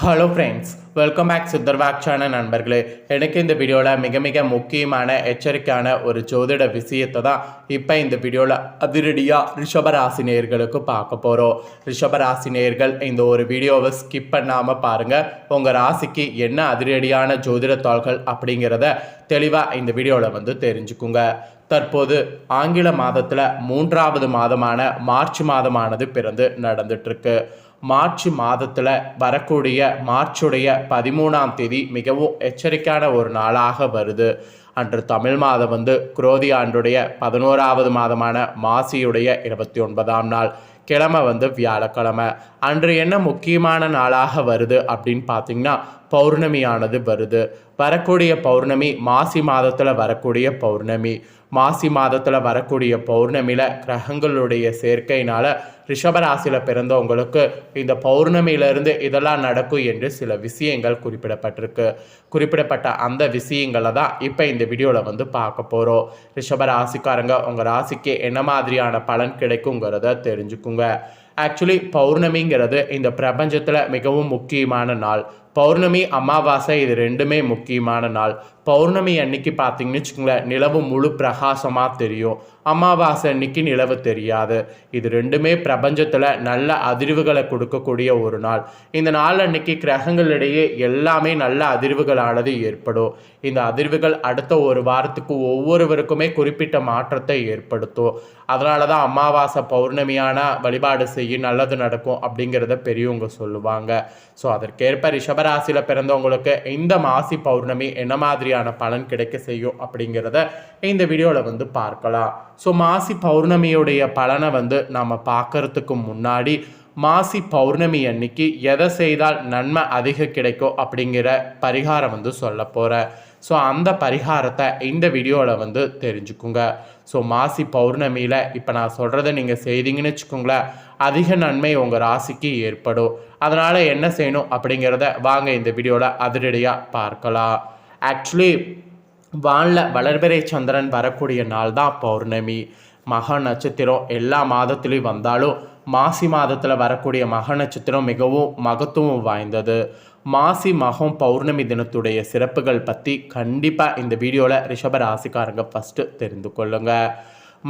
Hello friends welcome back Siddharvak channel நண்பர்களே. எனக்கு இந்த வீடியோவில் மிக மிக முக்கியமான எச்சரிக்கையான ஒரு ஜோதிட விஷயத்தை தான் இப்போ இந்த வீடியோவில் அதிரடியாக ரிஷபராசினியர்களுக்கு பார்க்க போகிறோம் ரிஷபராசினியர்கள் இந்த ஒரு வீடியோவை ஸ்கிப் பண்ணாமல் பாருங்கள் உங்கள் ராசிக்கு என்ன அதிரடியான ஜோதிட தாள்கள் அப்படிங்கிறத தெளிவாக இந்த வீடியோவில் வந்து தெரிஞ்சுக்குங்க. தற்போது ஆங்கில மாதத்தில் மூன்றாவது மாதமான மார்ச் மாதமானது பிறந்து நடந்துட்டுருக்கு மார்ச் மாதத்தில் வரக்கூடிய மார்ச்சுடைய பதிமூணாம் தேதி மிகவும் எச்சரிக்கையான ஒரு நாளாக வருது. அன்று தமிழ் மாதம் வந்து குரோதி ஆண்டுடைய பதினோராவது மாதமான மாசியுடைய இருபத்தி ஒன்பதாம் நாள் கிழமை வந்து வியாழக்கிழமை. அன்று என்ன முக்கியமான நாளாக வருது அப்படின்னு பார்த்தீங்கன்னா பௌர்ணமியானது வருது. வரக்கூடிய பௌர்ணமி மாசி மாதத்தில் வரக்கூடிய பௌர்ணமி. மாசி மாதத்தில் வரக்கூடிய பௌர்ணமியில் கிரகங்களுடைய சேர்க்கையினால் ரிஷபராசியில் பிறந்தவங்களுக்கு இந்த பௌர்ணமியிலிருந்து இதெல்லாம் நடக்கும் என்று சில விஷயங்கள் குறிப்பிடப்பட்டிருக்கு. குறிப்பிடப்பட்ட அந்த விஷயங்களை தான் இப்போ இந்த வீடியோவில் வந்து பார்க்க போகிறோம் ரிஷபராசிக்காரங்க உங்கள் ராசிக்கு என்ன மாதிரியான பலன் கிடைக்குங்கிறத தெரிஞ்சுக்குங்க. ஆக்சுவலி பௌர்ணமிங்கிறது இந்த பிரபஞ்சத்தில் மிகவும் முக்கியமான நாள். பௌர்ணமி அமாவாசை இது ரெண்டுமே முக்கியமான நாள். பௌர்ணமி அன்னைக்கு பார்த்தீங்கன்னு வச்சுக்கோங்களேன் நிலவு முழு பிரகாசமாக தெரியும். அமாவாசை அன்னைக்கு நிலவு தெரியாது. இது ரெண்டுமே பிரபஞ்சத்தில் நல்ல அதிர்வுகளை கொடுக்கக்கூடிய ஒரு நாள். இந்த நாள் அன்னைக்கு கிரகங்களிடையே எல்லாமே நல்ல அதிர்வுகளானது ஏற்படும். இந்த அதிர்வுகள் அடுத்த ஒரு வாரத்துக்கு ஒவ்வொருவருக்குமே குறிப்பிட்ட மாற்றத்தை ஏற்படுத்தும். அதனால தான் அமாவாசை பௌர்ணமியான வழிபாடு செய்ய நல்லது நடக்கும் அப்படிங்கிறத பெரியவங்க சொல்லுவாங்க. ஸோ அதற்கேற்ப ரிஷபராசியில் பிறந்தவங்களுக்கு இந்த மாசி பௌர்ணமி என்ன மாதிரியான பலன் கிடைக்க செய்யும் அப்படிங்கிறத இந்த வீடியோவில் வந்து பார்க்கலாம். ஸோ மாசி பௌர்ணமியுடைய பலனை வந்து நாம் பார்க்கறதுக்கு முன்னாடி மாசி பௌர்ணமி அன்னைக்கு எதை செய்தால் நன்மை அதிக கிடைக்கும் அப்படிங்கிற பரிகாரம் வந்து சொல்ல போகிறேன் ஸோ அந்த பரிகாரத்தை இந்த வீடியோவில் வந்து தெரிஞ்சுக்குங்க. ஸோ மாசி பௌர்ணமியில் இப்போ நான் சொல்கிறத நீங்கள் செய்தீங்கன்னு வச்சுக்கோங்களேன் அதிக நன்மை உங்கள் ராசிக்கு ஏற்படும். அதனால் என்ன செய்யணும் அப்படிங்கிறத வாங்க இந்த வீடியோவில் அதிரடியாக பார்க்கலாம். ஆக்சுவலி வானில் வளர்பிறை சந்திரன் வரக்கூடிய நாள் தான் பௌர்ணமி. மக நட்சத்திரம் எல்லா மாதத்துலேயும் வந்தாலும் மாசி மாதத்தில் வரக்கூடிய மக நட்சத்திரம் மிகவும் மகத்துவம் வாய்ந்தது. மாசி மகம் பௌர்ணமி தினத்துடைய சிறப்புகள் பற்றி கண்டிப்பாக இந்த வீடியோவில் ரிஷப ராசிக்காரங்க ஃபஸ்ட்டு தெரிந்து கொள்ளுங்க.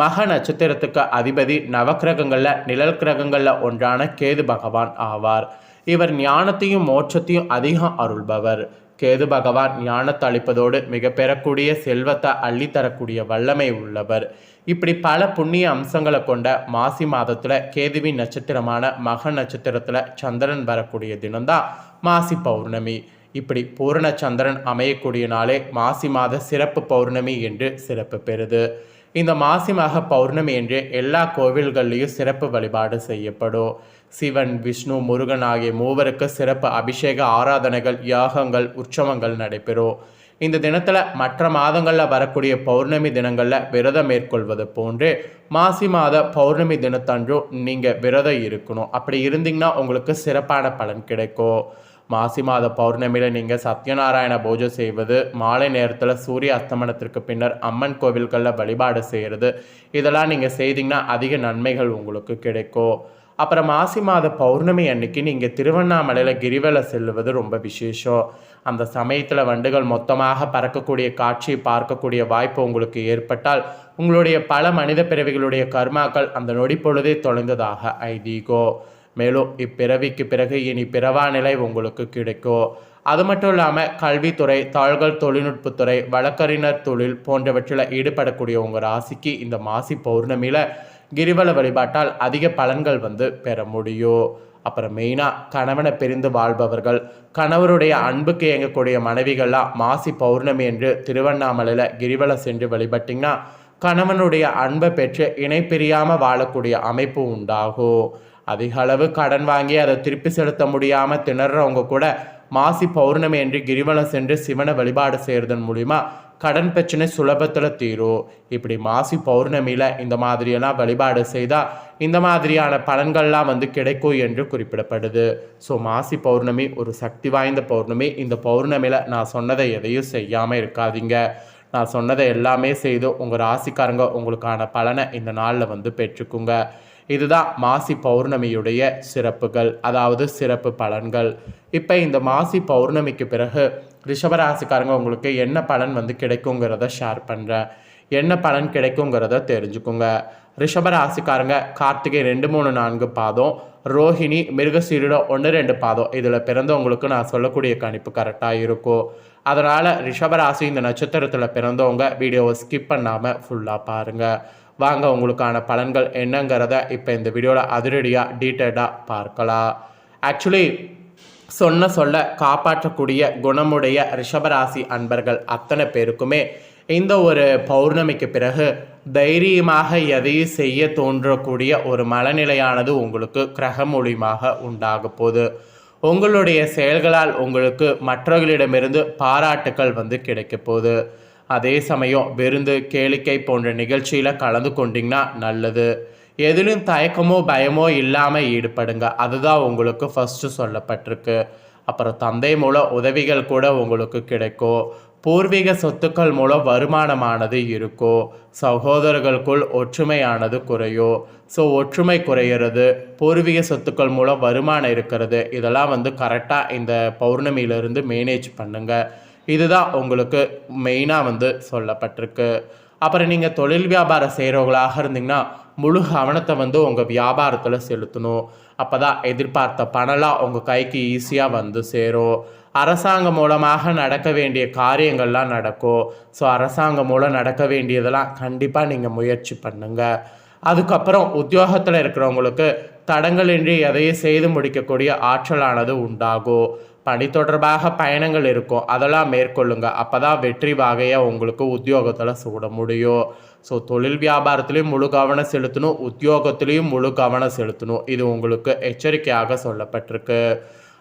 மக நட்சத்திரத்துக்கு அதிபதி நவக்கிரகங்களில் நிழல் கிரகங்களில் ஒன்றான கேது பகவான் ஆவார். இவர் ஞானத்தையும் மோட்சத்தையும் அதிகம் அருள்பவர். கேது பகவான் ஞானத்தை அளிப்பதோடு மிக பெறக்கூடிய செல்வத்தை அள்ளித்தரக்கூடிய வல்லமை உள்ளவர். இப்படி பல புண்ணிய அம்சங்களை கொண்ட மாசி மாதத்தில் கேதுவின் நட்சத்திரமான மக நட்சத்திரத்தில் சந்திரன் வரக்கூடிய தினம்தான் மாசி பௌர்ணமி. இப்படி பூரண சந்திரன் அமையக்கூடிய நாளே மாசி மாத சிறப்பு பௌர்ணமி என்று சிறப்பு பெறுது. இந்த மாசி மாக பௌர்ணமி என்று எல்லா கோவில்கள்லேயும் சிறப்பு வழிபாடு செய்யப்படும். சிவன் விஷ்ணு முருகன் ஆகிய மூவருக்கு சிறப்பு அபிஷேக ஆராதனைகள் யாகங்கள் உற்சவங்கள் நடைபெறும். இந்த தினத்தில் மற்ற மாதங்களில் வரக்கூடிய பௌர்ணமி தினங்களில் விரதம் மேற்கொள்வது போன்று மாசி மாத பௌர்ணமி தினத்தன்றும் நீங்கள் விரதம் இருக்கணும். அப்படி இருந்தீங்கன்னா உங்களுக்கு சிறப்பான பலன் கிடைக்கும். மாசி மாத பௌர்ணமியில் நீங்கள் சத்யநாராயண பூஜை செய்வது மாலை நேரத்தில் சூரிய அஸ்தமனத்திற்கு பின்னர் அம்மன் கோவில்களில் வழிபாடு செய்கிறது இதெல்லாம் நீங்கள் செய்தீங்கன்னா அதிக நன்மைகள் உங்களுக்கு கிடைக்கும். அப்புறம் மாசி மாத பௌர்ணமி அன்னைக்கு நீங்கள் திருவண்ணாமலையில் கிரிவலை செல்லுவது ரொம்ப விசேஷம். அந்த சமயத்தில் வண்டுகள் மொத்தமாக பறக்கக்கூடிய காட்சியை பார்க்கக்கூடிய வாய்ப்பு உங்களுக்கு ஏற்பட்டால் உங்களுடைய பல மனித பிறவிகளுடைய கர்மாக்கள் அந்த நொடி பொழுதே தொலைந்ததாக ஐதீகோ. மேலும் இப்பிறவிக்கு பிறகு இனி பிறவா நிலை உங்களுக்கு கிடைக்கும் அது மட்டும் இல்லாமல் கல்வித்துறை தாள்கள் தொழில்நுட்பத்துறை வழக்கறிஞர் தொழில் போன்றவற்றில் ஈடுபடக்கூடிய உங்கள் ராசிக்கு இந்த மாசி பௌர்ணமியில் கிரிவல வழிபாட்டால் அதிக பலன்கள் வந்து பெற முடியும் அப்புறம் மெயினாக கணவனை பிரிந்து வாழ்பவர்கள் கணவருடைய அன்புக்கு இயங்கக்கூடிய மனைவிகள்லாம் மாசி பௌர்ணமி என்று திருவண்ணாமலையில் கிரிவலம் சென்று வழிபட்டிங்கன்னா கணவனுடைய அன்பை பெற்று இணை பிரியாமல் வாழக்கூடிய அமைப்பு உண்டாகும். அதிக அளவு கடன் வாங்கி அதை திருப்பி செலுத்த முடியாமல் திணறவங்க கூட மாசி பௌர்ணமி என்று கிரிவலம் சென்று சிவனை வழிபாடு செய்கிறதன் மூலிமா கடன் பிரச்சனை சுலபத்தில் தீரும். இப்படி மாசி பௌர்ணமியில் இந்த மாதிரியெல்லாம் வழிபாடு செய்தால் இந்த மாதிரியான பலன்கள்லாம் வந்து கிடைக்கும் என்று குறிப்பிடப்படுது. ஸோ மாசி பௌர்ணமி ஒரு சக்தி வாய்ந்த பௌர்ணமி. இந்த பௌர்ணமியில் நான் சொன்னதை எதையும் செய்யாமல் இருக்காதீங்க. நான் சொன்னதை எல்லாமே செய்து உங்கள் ராசிக்காரங்க உங்களுக்கான பலனை இந்த நாளில் வந்து பெற்றுக்குங்க. இதுதான் மாசி பௌர்ணமியுடைய சிறப்புகள் அதாவது சிறப்பு பலன்கள். இப்போ இந்த மாசி பௌர்ணமிக்கு பிறகு ரிஷபராசிக்காரங்க உங்களுக்கு என்ன பலன் வந்து கிடைக்குங்கிறத ஷேர் பண்ணுறேன் என்ன பலன் கிடைக்குங்கிறத தெரிஞ்சுக்குங்க. ரிஷபராசிக்காரங்க கார்த்திகை ரெண்டு மூணு நான்கு பாதம் ரோஹிணி மிருகசீரிடம் ஒன்று ரெண்டு பாதம். இதில் பிறந்தவங்களுக்கு நான் சொல்லக்கூடிய கணிப்பு கரெக்டாக இருக்கும். அதனால் ரிஷபராசி இந்த நட்சத்திரத்தில் பிறந்தவங்க வீடியோவை ஸ்கிப் பண்ணாமல் ஃபுல்லாக பாருங்கள் வாங்க உங்களுக்கான பலன்கள் என்னங்கிறத இப்போ இந்த வீடியோவில் அதிரடியாக டீட்டெயிலாக பார்க்கலாம். ஆக்சுவலி சொன்ன சொல்ல காப்பாற்றக்கூடிய குணமுடைய ரிஷபராசி அன்பர்கள் அத்தனை பேருக்குமே இந்த ஒரு பௌர்ணமிக்கு பிறகு தைரியமாக எதையும் செய்ய தோன்றக்கூடிய ஒரு மனநிலையானது உங்களுக்கு கிரக மூலியமாக உண்டாக போகுது. உங்களுடைய செயல்களால் உங்களுக்கு மற்றவர்களிடமிருந்து பாராட்டுக்கள் வந்து கிடைக்க போகுது. அதே சமயம் விருந்து கேளிக்கை போன்ற நிகழ்ச்சியில் கலந்து கொண்டிங்கன்னா நல்லது. எதிலும் தயக்கமோ பயமோ இல்லாமல் ஈடுபடுங்க. அதுதான் உங்களுக்கு ஃபஸ்ட்டு சொல்லப்பட்டிருக்கு. அப்புறம் தந்தை மூலம் உதவிகள் கூட உங்களுக்கு கிடைக்கும். பூர்வீக சொத்துக்கள் மூலம் வருமானமானது இருக்கும். சகோதரர்களுக்குள் ஒற்றுமையானது குறையும். ஸோ ஒற்றுமை குறையிறது பூர்வீக சொத்துக்கள் மூலம் வருமானம் இருக்கிறது. இதெல்லாம் வந்து கரெக்டாக இந்த பௌர்ணமியிலிருந்து மேனேஜ் பண்ணுங்கள் இதுதான் உங்களுக்கு மெயினாக வந்து சொல்லப்பட்டிருக்கு. அப்புறம் நீங்கள் தொழில் வியாபாரம் செய்கிறவங்களாக இருந்தீங்கன்னா முழு கவனத்தை வந்து உங்கள் வியாபாரத்தில் செலுத்தணும். அப்போ தான் எதிர்பார்த்த பணம்லாம் உங்கள் கைக்கு ஈஸியாக வந்து சேரும். அரசாங்கம் மூலமாக நடக்க வேண்டிய காரியங்கள்லாம் நடக்கும். ஸோ அரசாங்கம் மூலம் நடக்க வேண்டியதெல்லாம் கண்டிப்பாக நீங்கள் முயற்சி பண்ணுங்கள் அதுக்கப்புறம் உத்தியோகத்தில் இருக்கிறவங்களுக்கு தடங்களின்றி எதையும் செய்து முடிக்கக்கூடிய ஆற்றலானது உண்டாகும். பணி தொடர்பாக பயணங்கள் இருக்கும். அதெல்லாம் மேற்கொள்ளுங்க. அப்போ தான் வெற்றி வகையை உங்களுக்கு உத்தியோகத்தில் சூட முடியும். ஸோ தொழில் வியாபாரத்துலேயும் முழு கவனம் செலுத்தணும். உத்தியோகத்துலேயும் முழு கவனம் செலுத்தணும். இது உங்களுக்கு எச்சரிக்கையாக சொல்லப்பட்டிருக்கு.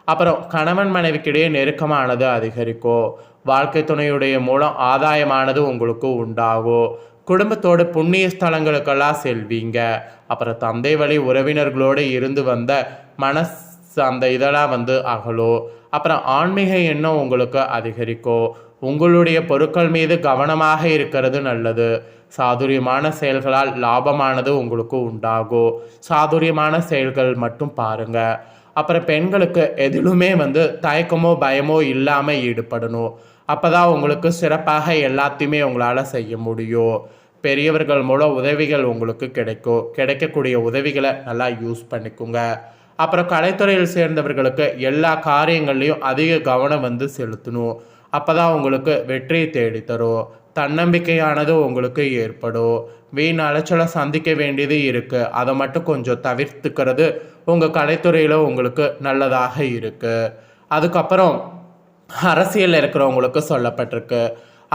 அப்புறம் கணவன் மனைவிக்கிடையே நெருக்கமானது அதிகரிக்கும். வாழ்க்கை துணையுடைய மூலம் ஆதாயமானது உங்களுக்கு உண்டாகும். குடும்பத்தோடு புண்ணிய ஸ்தலங்களுக்கெல்லாம் செல்வீங்க. அப்புறம் தந்தை வழி உறவினர்களோடு இருந்து வந்த மனஸ் அந்த இதெல்லாம் வந்து அகலும். அப்புறம் ஆன்மீக எண்ணம் உங்களுக்கு அதிகரிக்கும். உங்களுடைய பொருட்கள் மீது கவனமாக இருக்கிறது நல்லது. சாதுரியமான செயல்களால் லாபமானது உங்களுக்கு உண்டாகும். சாதுரியமான செயல்கள் மட்டும் பாருங்கள் அப்புறம் பெண்களுக்கு எதிலுமே வந்து தயக்கமோ பயமோ இல்லாமல் ஈடுபடணும். அப்போ தான் உங்களுக்கு சிறப்பாக எல்லாத்தையுமே உங்களால் செய்ய முடியும். பெரியவர்கள் மூலம் உதவிகள் உங்களுக்கு கிடைக்கும். கிடைக்கக்கூடிய உதவிகளை நல்லா யூஸ் பண்ணிக்கோங்க. அப்புறம் கலைத்துறையில் சேர்ந்தவர்களுக்கு எல்லா காரியங்கள்லையும் அதிக கவனம் வந்து செலுத்தணும். அப்போ தான் உங்களுக்கு வெற்றியை தேடித்தரும் தன்னம்பிக்கையானது உங்களுக்கு ஏற்படும். வீண் அலைச்சலை சந்திக்க வேண்டியது இருக்குது அதை மட்டும் கொஞ்சம் தவிர்த்துக்கிறது உங்கள் கலைத்துறையில் உங்களுக்கு நல்லதாக இருக்குது அதுக்கப்புறம் அரசியலில் இருக்கிறவங்களுக்கு சொல்லப்பட்டிருக்கு.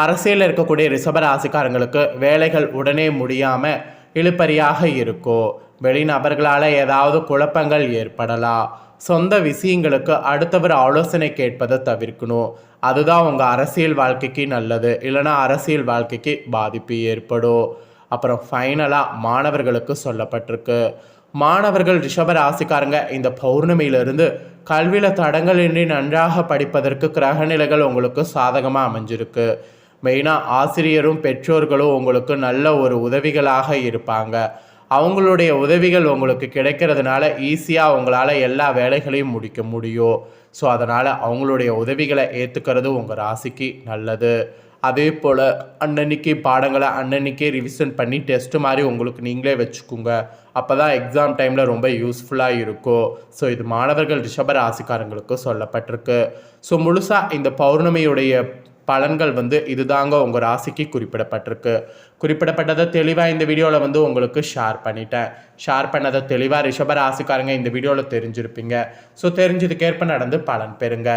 அரசியலில் இருக்கக்கூடிய ரிஷபராசிக்காரங்களுக்கு வேலைகள் உடனே முடியாமல் இழுப்பறியாக இருக்கும் வெளிநபர்களால் ஏதாவது குழப்பங்கள் ஏற்படலாம் சொந்த விஷயங்களுக்கு அடுத்தவர் ஆலோசனை கேட்பதை தவிர்க்கணும். அதுதான் உங்கள் அரசியல் வாழ்க்கைக்கு நல்லது. இல்லைனா அரசியல் வாழ்க்கைக்கு பாதிப்பு ஏற்படும். அப்புறம் ஃபைனலாக மாணவர்களுக்கு சொல்லப்பட்டிருக்கு. மாணவர்கள் ரிஷப ராசிக்காரங்க இந்த பௌர்ணமியிலிருந்து கல்வியில் தடங்களின்றி நன்றாக படிப்பதற்கு கிரகநிலைகள் உங்களுக்கு சாதகமாக அமைஞ்சிருக்கு. மெயினாக ஆசிரியரும் பெற்றோர்களும் உங்களுக்கு நல்ல ஒரு உதவிகளாக இருப்பாங்க. அவங்களுடைய உதவிகள் உங்களுக்கு கிடைக்கிறதுனால ஈஸியாக உங்களால் எல்லா வேலைகளையும் முடிக்க முடியும். ஸோ அதனால் அவங்களுடைய உதவிகளை ஏற்றுக்கிறது உங்கள் ராசிக்கு நல்லது. அதே போல் அன்னன்னைக்கு பாடங்களை அன்னன்னைக்கே ரிவிஷன் பண்ணி டெஸ்ட் மாதிரி உங்களுக்கு நீங்களே வச்சுக்கோங்க. அப்போ தான் எக்ஸாம் டைமில் ரொம்ப யூஸ்ஃபுல்லாக இருக்கும். ஸோ இது மாணவர்கள் ரிஷப ராசிக்காரங்களுக்கு சொல்லப்பட்டிருக்கு. ஸோ முழுசாக இந்த பௌர்ணமியுடைய பலன்கள் வந்து இதுதாங்க உங்கள் ராசிக்கு குறிப்பிடப்பட்டிருக்கு. குறிப்பிடப்பட்டதை தெளிவாக இந்த வீடியோவில் வந்து உங்களுக்கு ஷேர் பண்ணிட்டேன். ஷேர் பண்ணதை தெளிவாக ரிஷப ராசிக்காரங்க இந்த வீடியோவில் தெரிஞ்சிருப்பீங்க. ஸோ தெரிஞ்சதுக்கேற்ப நடந்து பலன் பெறுங்க.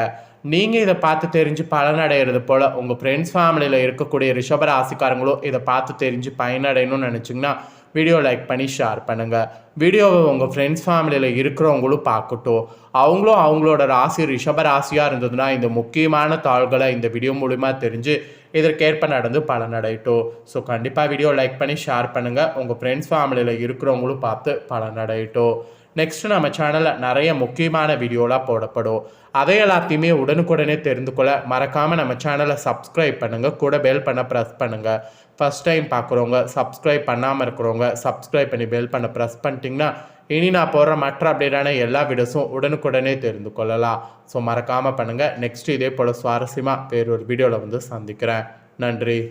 நீங்கள் இதை பார்த்து தெரிஞ்சு பலனடைகிறது போல் உங்கள் ஃப்ரெண்ட்ஸ் ஃபேமிலியில் இருக்கக்கூடிய ரிஷப ராசிக்காரங்களும் இதை பார்த்து தெரிஞ்சு பயனடையணும்னு நினச்சிங்கன்னா வீடியோ லைக் பண்ணி ஷேர் பண்ணுங்கள் வீடியோவை உங்கள் ஃப்ரெண்ட்ஸ் ஃபேமிலியில் இருக்கிறவங்களும் பார்க்கட்டும். அவங்களும் அவங்களோட ராசி ரிஷப ராசியாக இருந்ததுன்னா இந்த முக்கியமான தாள்களை இந்த வீடியோ மூலிமா தெரிஞ்சு இதற்கேற்ப நடந்து பலனடையட்டும். ஸோ கண்டிப்பாக வீடியோ லைக் பண்ணி ஷேர் பண்ணுங்கள் உங்கள் ஃப்ரெண்ட்ஸ் ஃபேமிலியில் இருக்கிறவங்களும் பார்த்து பலனடையட்டும். நெக்ஸ்ட் நம்ம சேனலில் நிறைய முக்கியமான வீடியோலாம் போடப்படும். அதை எல்லாத்தையுமே உடனுக்குடனே தெரிந்து கொள்ள மறக்காமல் நம்ம சேனலை சப்ஸ்கிரைப் பண்ணுங்கள் கூட பெல் பண்ண ப்ரெஸ் பண்ணுங்கள் ஃபஸ்ட் டைம் பார்க்குறவங்க சப்ஸ்கிரைப் பண்ணாமல் இருக்கிறவங்க சப்ஸ்கிரைப் பண்ணி பெல் பண்ண ப்ரெஸ் பண்ணிட்டீங்கன்னா இனி நான் போடுற மற்ற அப்டேட்டான எல்லா வீடியோஸும் உடனுக்குடனே தெரிந்து கொள்ளலாம். ஸோ மறக்காமல் பண்ணுங்கள் நெக்ஸ்ட் இதே போல் சுவாரஸ்யமாக வேறொரு வீடியோவில் வந்து சந்திக்கிறேன். நன்றி.